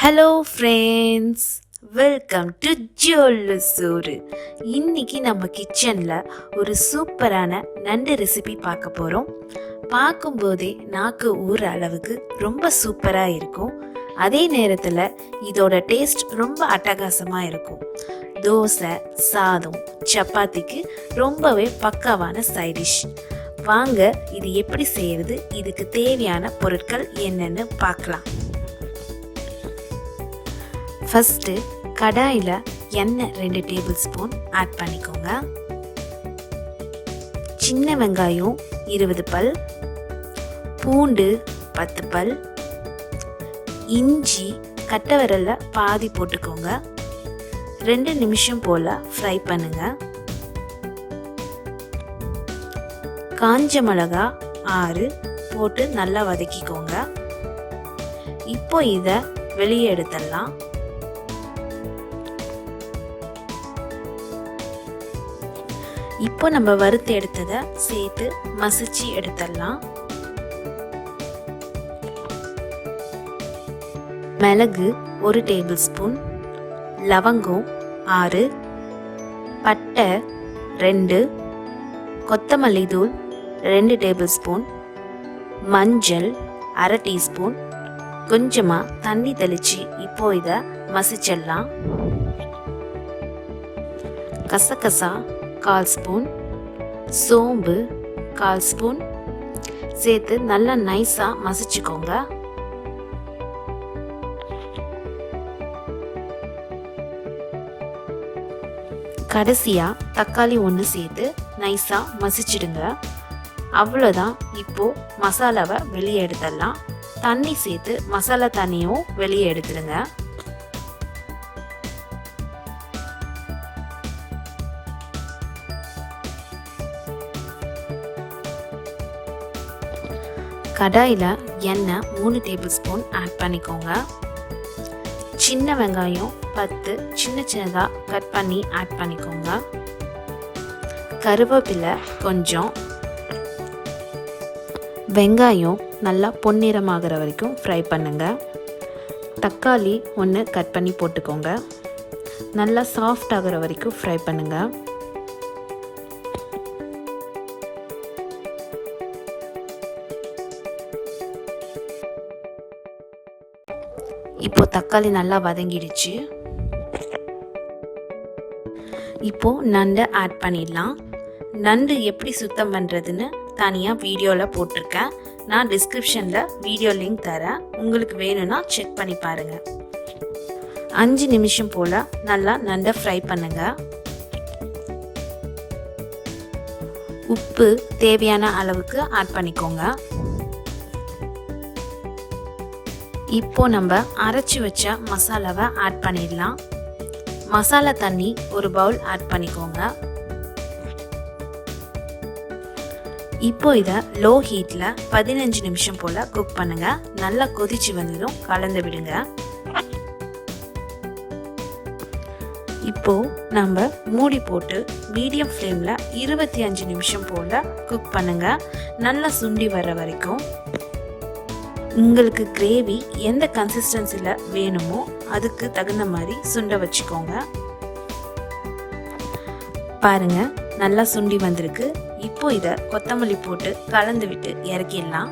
Hello friends welcome to ஜோல்லு சோறு இன்னைக்கு நம்ம கிச்சனில் ஒரு சூப்பரான நண்டு ரெசிபி பார்க்க போகிறோம் பார்க்கும்போதே நாக்கு ஊற அளவுக்கு ரொம்ப சூப்பராக இருக்கும். அதே நேரத்தில் இதோட டேஸ்ட் ரொம்ப அட்டகாசமாக இருக்கும். தோசை சாதம் சப்பாத்திக்கு ரொம்பவே பக்காவான சைடிஷ் வாங்க இது எப்படி செய்யறது இதுக்கு தேவையான பொருட்கள் என்னன்னு பார்க்கலாம். ஃபஸ்ட்டு கடாயில் எண்ணெய் ரெண்டு டேபிள் ஸ்பூன் ஆட் பண்ணிக்கோங்க. சின்ன வெங்காயம் இருபது பல். பூண்டு பத்து பல். இஞ்சி கட்டை பாதி போட்டுக்கோங்க. ரெண்டு நிமிஷம் போல் ஃப்ரை பண்ணுங்க. காஞ்ச மிளகா ஆறு போட்டு நல்லா வதக்கிக்கோங்க. இப்போ இதை வெளியே எடுத்துடலாம். இப்போ நம்ம வறுத்து எடுத்ததை சேர்த்து மசிச்சு எடுத்துடலாம். மிளகு ஒரு டேபிள் ஸ்பூன் லவங்கம் ஆறு பட்டை ரெண்டு கொத்தமல்லி தூள் ரெண்டு டேபிள் ஸ்பூன் மஞ்சள் அரை டீஸ்பூன். கொஞ்சமாக தண்ணி தெளித்து இப்போ இதை மசிச்சிடலாம். கசகசா கால் ஸ்பூன் சோம்பு கால் ஸ்பூன் சேர்த்து நல்லா நைஸாக மசிச்சுக்கோங்க. கடைசியாக தக்காளி ஒன்று சேர்த்து நைஸாக மசிச்சிடுங்க. அவ்வளோதான் இப்போது மசாலாவை வெளியே எடுத்துடலாம். தண்ணி சேர்த்து மசாலா தண்ணியும் வெளியே எடுத்துடுங்க. கடாயில் எண்ணெய் மூணு டேபிள் ஸ்பூன் ஆட் பண்ணிக்கோங்க. சின்ன வெங்காயம் பத்து சின்ன சின்னதாக கட் பண்ணி ஆட் பண்ணிக்கோங்க. கருவேப்பிலை கொஞ்சம். வெங்காயம் நல்லா பொன்னிறமாகிற வரைக்கும் ஃப்ரை பண்ணுங்கள் தக்காளி ஒன்று கட் பண்ணி போட்டுக்கோங்க. நல்லா சாஃப்ட் ஆகிற வரைக்கும் ஃப்ரை பண்ணுங்கள் இப்போ தக்காளி நல்லா வதங்கிடுச்சு. இப்போ நண்டை ஆட் பண்ணிடலாம். நண்டு எப்படி சுத்தம் பண்ணுறதுன்னு தனியாக வீடியோவில் போட்டிருக்கேன். நான் டிஸ்கிரிப்ஷனில் வீடியோ லிங்க் தரேன். உங்களுக்கு வேணும்னா செக் பண்ணி பாருங்கள் அஞ்சு நிமிஷம் போல் நல்லா நண்டை ஃப்ரை பண்ணுங்கள் உப்பு தேவையான அளவுக்கு ஆட் பண்ணிக்கோங்க. இப்போ நம்ம அரைச்சி வச்ச மசாலாவை ஆட் பண்ணிடலாம். மசாலா தண்ணி ஒரு பவுல் ஆட் பண்ணிக்கோங்க. இப்போ இதை லோ ஹீட்டில் பதினஞ்சு நிமிஷம் போல் குக் பண்ணுங்கள் நல்லா கொதிச்சு வந்ததும் கலந்து விடுங்க. இப்போ நம்ம மூடி போட்டு மீடியம் ஃப்ளேமில் இருபத்தி அஞ்சு நிமிஷம் போல் குக் பண்ணுங்கள் நல்லா சுண்டி வர வரைக்கும். உங்களுக்கு கிரேவி எந்த கன்சிஸ்டன்சியில் வேணுமோ அதுக்கு தகுந்த மாதிரி சுண்ட வச்சுக்கோங்க. பாருங்க நல்லா சுண்டி வந்திருக்கு. இப்போ இதை கொத்தமல்லி போட்டு கலந்து விட்டு இறக்கிடலாம்.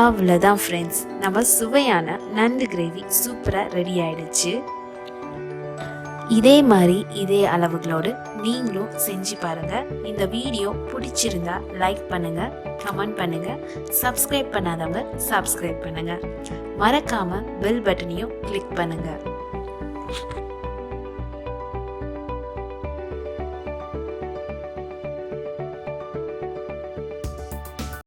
அவ்வளோதான் ஃப்ரெண்ட்ஸ் நம்ம சுவையான நண்டு கிரேவி சூப்பராக ரெடி ஆயிடுச்சு. இதே மாதிரி இதே அளவுகளோடு நீங்களும் செஞ்சு பாருங்க. இந்த வீடியோ பிடிச்சிருந்தா லைக் பண்ணுங்க கமெண்ட் பண்ணுங்க சப்ஸ்கிரைப் பண்ணாதவங்க சப்ஸ்கிரைப் பண்ணுங்க. மறக்காம பெல் பட்டனையும் கிளிக் பண்ணுங்க.